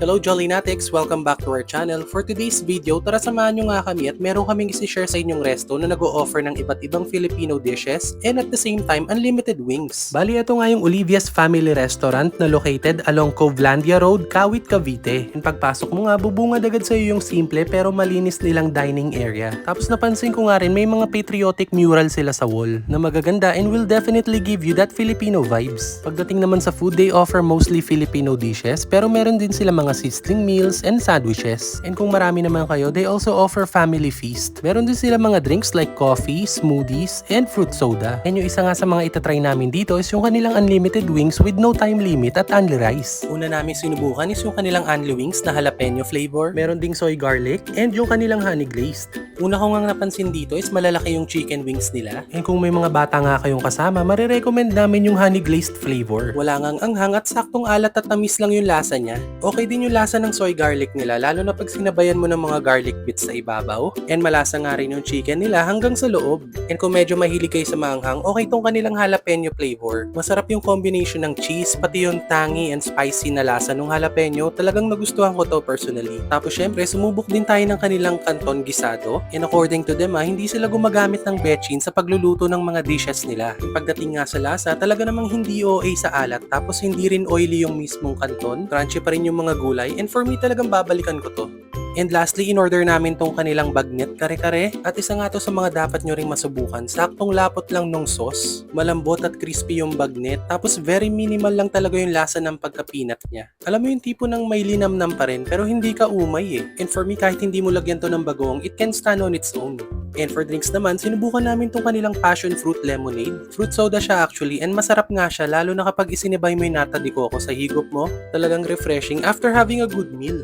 Hello Jolly Natics! Welcome back to our channel. For today's video, tara samahan nyo nga kami at meron kaming isi-share sa inyong resto na nag-o-offer ng iba't ibang Filipino dishes and at the same time, unlimited wings. Bali, ito nga yung Olivia's Family Restaurant na located along Covelandia Road, Kawit, Cavite. And pagpasok mo nga, bubungad agad sa'yo yung simple pero malinis nilang dining area. Tapos napansin ko nga rin, may mga patriotic mural sila sa wall na magaganda and will definitely give you that Filipino vibes. Pagdating naman sa food, they offer mostly Filipino dishes pero meron din sila mga sizzling meals and sandwiches. And kung marami naman kayo, they also offer family feast. Meron din sila mga drinks like coffee, smoothies, and fruit soda. And yung isa nga sa mga itatry namin dito is yung kanilang unlimited wings with no time limit at only rice. Una namin sinubukan is yung kanilang only wings na jalapeno flavor. Meron ding soy garlic and yung kanilang honey glazed. Una ko nga napansin dito is malalaki yung chicken wings nila. And kung may mga bata nga kayong kasama, marirecommend namin yung honey glazed flavor. Wala ngang anghang at saktong alat at tamis lang yung lasa niya. Okay din yung lasa ng soy garlic nila lalo na pag sinabayan mo ng mga garlic bits sa ibabaw. And malasa nga rin yung chicken nila hanggang sa loob. And kung medyo mahilig kayo sa maanghang, okay tong kanilang jalapeno flavor. Masarap yung combination ng cheese, pati yung tangy and spicy na lasa ng jalapeno. Talagang nagustuhan ko to personally. Tapos syempre, sumubok din tayo ng kanilang canton gisado. And according to them, ah, hindi sila gumagamit ng betchin sa pagluluto ng mga dishes nila. Pagdating nga sa lasa, talaga namang hindi OA sa alat. Tapos hindi rin oily yung mismong canton. Crunchy pa rin yung mga gulay. And for me, talagang babalikan ko to. And lastly, in-order namin tong kanilang bagnet kare-kare. At isa nga to sa mga dapat nyo ring masubukan. Saktong lapot lang nung sauce. Malambot at crispy yung bagnet. Tapos very minimal lang talaga yung lasa ng pagka-peanut niya. Alam mo yung tipo ng may linamnam pa rin pero hindi ka umay eh. And for me, kahit hindi mo lagyan to ng bagong, it can stand on its own. And for drinks naman, sinubukan namin tong kanilang passion fruit lemonade. Fruit soda siya actually and masarap nga siya lalo na kapag isinibay mo yung nata de coco sa higop mo. Talagang refreshing after having a good meal.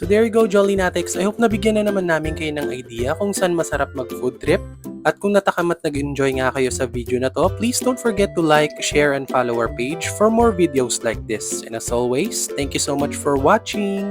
So there you go, Jolly Natics. I hope nabigyan na naman namin kayo ng idea kung saan masarap mag-food trip. At kung natakam at nag-enjoy nga kayo sa video na to, please don't forget to like, share, and follow our page for more videos like this. And as always, thank you so much for watching!